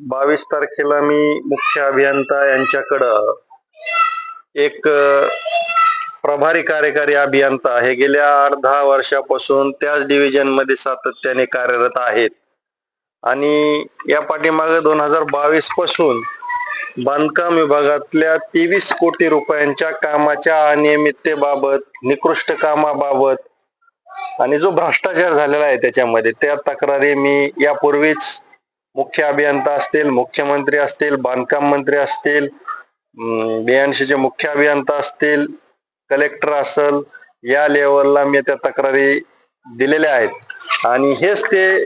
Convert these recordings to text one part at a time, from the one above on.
बावीस तारखेला मी मुख्य अभियंता यांच्याकडं एक प्रभारी कार्यकारी अभियंता हे गेल्या आठ दहा वर्षापासून त्याच डिव्हिजनमध्ये सातत्याने कार्यरत आहेत. आणि या पाठीमागे दोन हजार बावीसपासून बांधकाम विभागातल्या तेवीस कोटी रुपयांच्या कामाच्या अनियमिततेबाबत निकृष्ट कामाबाबत आणि जो भ्रष्टाचार झालेला आहे त्याच्यामध्ये त्या तक्रारी मी यापूर्वीच मुख्य अभियंता असतील मुख्यमंत्री असतील बांधकाम मंत्री असतील बीएनसीचे मुख्य अभियंता असतील कलेक्टर असल या लेवलला मी त्या तक्रारी दिलेल्या आहेत. आणि हेच ते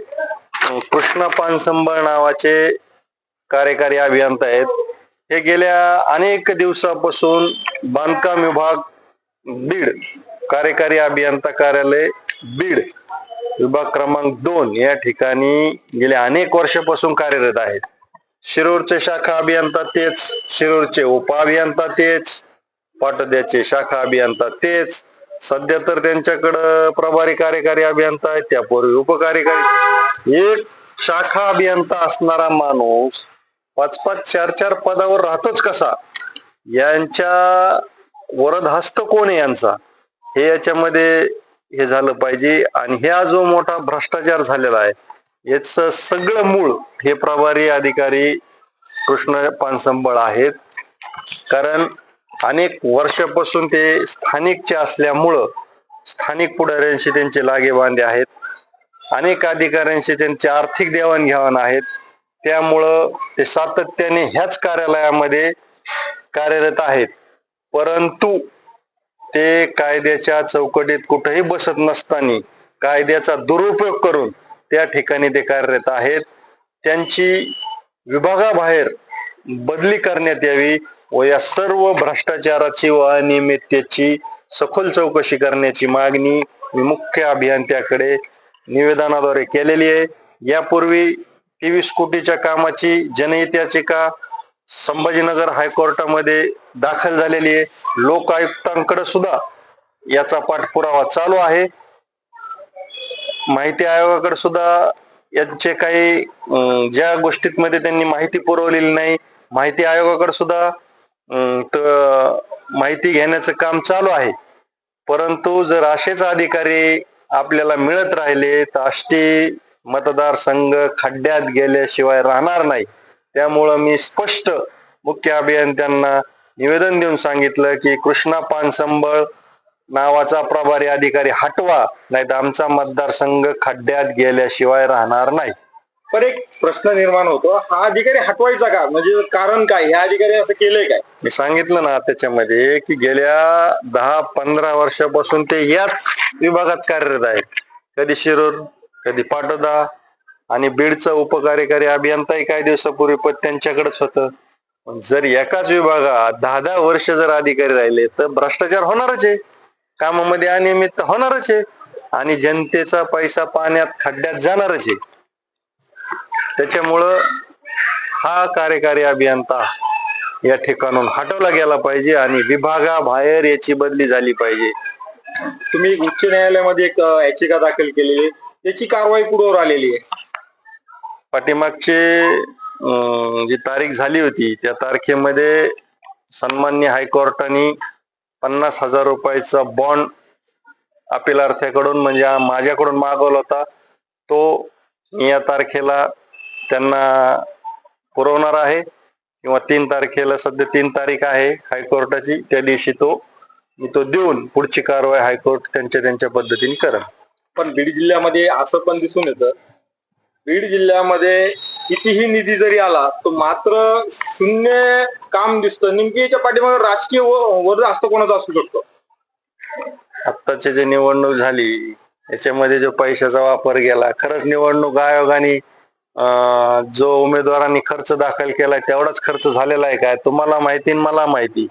कृष्णा पानसंबळ नावाचे कार्यकारी अभियंता आहेत. हे गेल्या अनेक दिवसापासून बांधकाम विभाग बीड कार्यकारी अभियंता कार्यालय बीड विभाग क्रमांक दोन या ठिकाणी गेल्या अनेक वर्षापासून कार्यरत आहेत. शिरूरचे शाखा अभियंता तेच शिरूरचे उपअभियंता तेच पाटोद्याचे शाखा अभियंता तेच सध्या तर त्यांच्याकडं प्रभारी कार्यकारी अभियंता आहेत त्यापूर्वी उपकार्यकारी. एक शाखा अभियंता असणारा माणूस पाच पाच चार चार पदावर राहतोच कसा? यांच्या वरद हस्त कोण आहे यांचा? हे याच्यामध्ये हे झालं पाहिजे. आणि ह्या जो मोठा भ्रष्टाचार झालेला आहे याच सगळं मूळ हे प्रभारी अधिकारी कृष्ण पानसंबळ आहेत. कारण अनेक वर्षापासून ते स्थानिकचे असल्यामुळं स्थानिक पुढाऱ्यांशी त्यांचे लागेबांधे आहेत. अनेक अधिकाऱ्यांशी त्यांचे आर्थिक देवाणघेवाण आहेत. त्यामुळं ते सातत्याने ह्याच कार्यालयामध्ये कार्यरत आहेत. परंतु ते कायद्याच्या चौकटीत कुठेही बसत नसताना कायद्याचा दुरुपयोग करून त्या ठिकाणी ते कार्यरत आहेत. त्यांची विभागाबाहेर बदली करण्यात यावी व या सर्व भ्रष्टाचाराची व अनियमिततेची सखोल चौकशी करण्याची मागणी मी मुख्य अभियंत्याकडे निवेदनाद्वारे केलेली आहे. यापूर्वी तेवीस कोटीच्या कामाची जनहित का संभाजीनगर हायकोर्टामध्ये दाखल झालेली आहे. लोक आयुक्तांकडे सुद्धा याचा पाठपुरावा चालू आहे. माहिती आयोगाकडे सुद्धा यांचे काही ज्या गोष्टीमध्ये त्यांनी माहिती पुरवलेली नाही माहिती आयोगाकडे सुद्धा अं, त- माहिती घेण्याचं काम चालू आहे. परंतु जर असेच अधिकारी आपल्याला मिळत राहिले तर आष्टी मतदारसंघ खड्ड्यात गेल्याशिवाय राहणार नाही. त्यामुळं मी स्पष्ट मुख्य अभियंत्यांना निवेदन देऊन सांगितलं की कृष्णा पानसंबळ नावाचा प्रभारी अधिकारी हटवा नाही तर आमचा मतदारसंघ खड्ड्यात गेल्याशिवाय राहणार नाही. पण एक प्रश्न निर्माण होतो हा अधिकारी हटवायचा का? म्हणजे कारण काय? ह्या अधिकारी असं केलंय काय? मी सांगितलं ना त्याच्यामध्ये की गेल्या दहा पंधरा वर्षापासून ते याच विभागात कार्यरत आहेत. कधी शिरूर कधी पाटोदा आणि बीडचा उपकार्यकारी अभियंताही काही दिवसापूर्वी पद त्यांच्याकडेच होतं. जर एकाच विभागात दहा दहा वर्ष जर अधिकारी राहिले तर भ्रष्टाचार होणारच आहे. कामामध्ये अनियमित होणारच आहे. आणि जनतेचा पैसा पाण्यात खड्ड्यात जाणारच आहे. त्याच्यामुळं हा कार्यकारी अभियंता या ठिकाणून हटवला गेला पाहिजे आणि विभागाबाहेर याची बदली झाली पाहिजे. तुम्ही उच्च न्यायालयामध्ये एक याचिका दाखल केलेली आहे. त्याची कारवाई पुढवर आलेली आहे. पाठीमागचे जी तारीख झाली होती त्या तारखेमध्ये सन्मान्य हायकोर्टाने पन्नास हजार रुपयाचा बॉन्ड अपिलार्थ्याकडून म्हणजे माझ्याकडून मागवला होता. तो मी या तारखेला त्यांना पुरवणार आहे. किंवा तीन तारखेला सध्या तीन तारीख आहे हायकोर्टाची त्या दिवशी तो मी तो देऊन पुढची कारवाई हायकोर्ट त्यांच्या त्यांच्या पद्धतीने करा पण बीड जिल्ह्यामध्ये असं पण दिसून येतं बीड जिल्ह्यामध्ये कितीही निधी जरी आला तो मात्र शून्य काम दिसतं. नेमकी याच्या पाठीमागे राजकीय वर्ग वर जास्त कोणाचा असू शकतो? आत्ताची जी निवडणूक झाली याच्यामध्ये जो पैशाचा वापर गेला खरंच निवडणूक आयोगाने जो उमेदवारांनी खर्च दाखल केला तेवढाच खर्च झालेला आहे काय? तुम्हाला माहिती मला माहिती.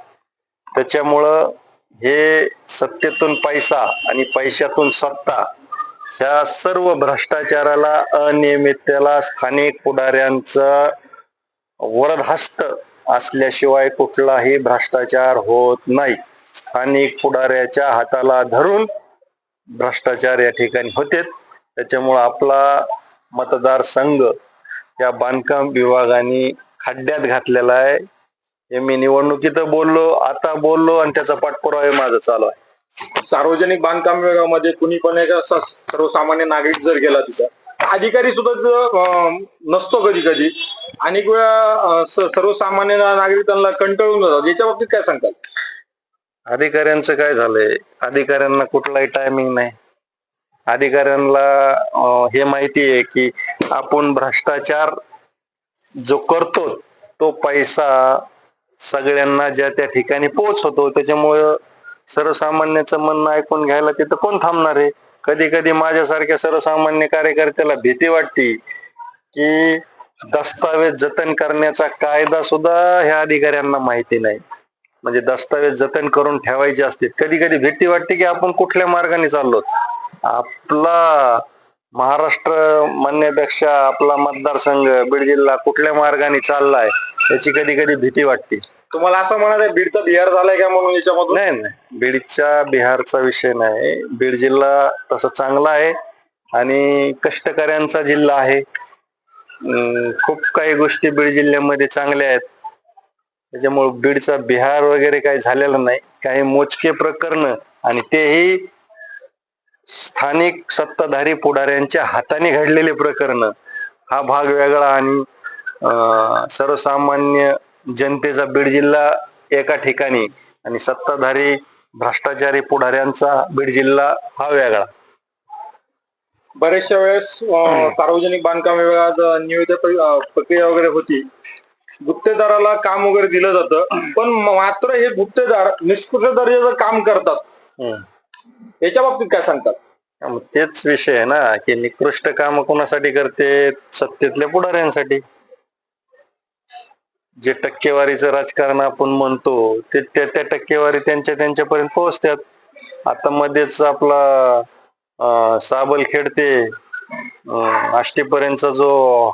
त्याच्यामुळं हे सत्तेतून पैसा आणि पैशातून सत्ता ह्या सर्व भ्रष्टाचाराला अनियमिततेला स्थानिक पुढाऱ्यांचा वरदहस्त असल्याशिवाय कुठलाही भ्रष्टाचार होत नाही. स्थानिक पुढाऱ्याच्या हाताला धरून भ्रष्टाचार या ठिकाणी होते. त्याच्यामुळं आपला मतदारसंघ या बांधकाम विभागाने खड्ड्यात घातलेला आहे. हे मी निवडणुकीत बोललो आता बोललो आणि त्याचा पाठपुरावा माझा चालू आहे. सार्वजनिक बांधकाम विभागामध्ये कुणी पण एक सर्वसामान्य नागरिक जर गेला तिथं अधिकारी सुद्धा नसतो कधी कधी. अनेक वेळा सर्वसामान्य नागरिक त्यांना कंटाळून जातात. याच्या बाबतीत काय सांगतात अधिकाऱ्यांचं काय झालंय? अधिकाऱ्यांना कुठलाही टायमिंग नाही. अधिकाऱ्यांना हे माहिती आहे की आपण भ्रष्टाचार जो करतो तो पैसा सगळ्यांना ज्या त्या ठिकाणी पोहोचवतो त्याच्यामुळं सर्वसामान्याचं म्हणणं ऐकून घ्यायला तिथं कोण थांबणार आहे? कधी कधी माझ्यासारख्या सर्वसामान्य कार्यकर्त्याला भीती वाटते की दस्तावेज जतन करण्याचा कायदा सुद्धा ह्या अधिकाऱ्यांना माहिती नाही. म्हणजे दस्तावेज जतन करून ठेवायचे असते. कधी कधी भीती वाटते की आपण कुठल्या मार्गाने चाललो? आपला महाराष्ट्र म्हणण्यापेक्षा आपला मतदारसंघ बीड जिल्हा कुठल्या मार्गाने चाललाय? याची कधी कधी भीती वाटते. तुम्हाला असं म्हणायचं आहे, बीडचा बिहार झालाय का म्हणून याच्यामधून? नाही नाही. बीडच्या बिहारचा विषय नाही. बीड जिल्हा तसा चांगला आहे आणि कष्टकऱ्यांचा जिल्हा आहे. अं, खूप काही गोष्टी बीड जिल्ह्यामध्ये चांगल्या आहेत. त्याच्यामुळे बीडचा बिहार वगैरे काही झालेला नाही. काही मोजके प्रकरण आणि तेही स्थानिक सत्ताधारी पुढाऱ्यांच्या हाताने घडलेले प्रकरण. हा भाग वेगळा आणि अं, सर्वसामान्य जनतेचा बीड जिल्हा एका ठिकाणी आणि सत्ताधारी भ्रष्टाचारी पुढाऱ्यांचा बीड जिल्हा हा वेगळा. बऱ्याचशा वेळेस सार्वजनिक बांधकाम विभागात निविदा प्रक्रिया वगैरे होती. गुत्तेदाराला काम वगैरे दिलं जातं पण मात्र हे गुत्तेदार निष्कृष्ट दर्जाचं काम करतात. याच्या बाबतीत काय सांगतात? तेच विषय आहे ना की निकृष्ट काम कोणासाठी करते? सत्तेतल्या पुढाऱ्यांसाठी. जे टक्केवारीचं राजकारण आपण म्हणतो ते त्या त्या टक्केवारी त्यांच्या त्यांच्यापर्यंत पोहोचतात. आता मध्येच आपला साबल खेडते आष्टीपर्यंतचा जो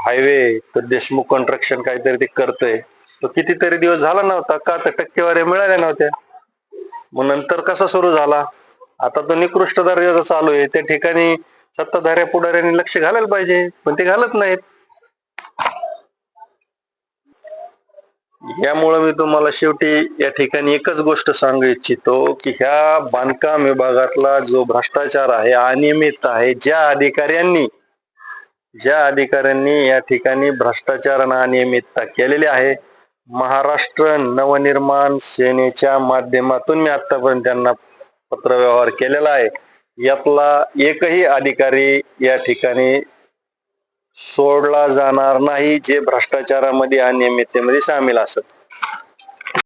हायवे तर देशमुख कन्स्ट्रक्शन काहीतरी ते करतंय. तो कितीतरी दिवस झाला नव्हता का तर टक्केवारी मिळाल्या नव्हत्या. मग नंतर कसा सुरू झाला? आता तो निकृष्ट दर्जाचा चालू आहे. त्या ठिकाणी सत्ताधाऱ्या पुढाऱ्यांनी लक्ष घालायला पाहिजे पण ते घालत नाहीत. यामुळे मी तुम्हाला शेवटी या ठिकाणी एकच गोष्ट सांगू इच्छितो की ह्या बांधकाम विभागातला जो भ्रष्टाचार आहे अनियमित आहे ज्या अधिकाऱ्यांनी ज्या अधिकाऱ्यांनी या ठिकाणी भ्रष्टाचार आणि अनियमितता केलेली आहे महाराष्ट्र नवनिर्माण सेनेच्या माध्यमातून मी आतापर्यंत त्यांना पत्रव्यवहार केलेला आहे. यातला एकही अधिकारी या ठिकाणी सोडला जाणार नाही जे भ्रष्टाचारामध्ये अनियमिततेमध्ये सामील असत.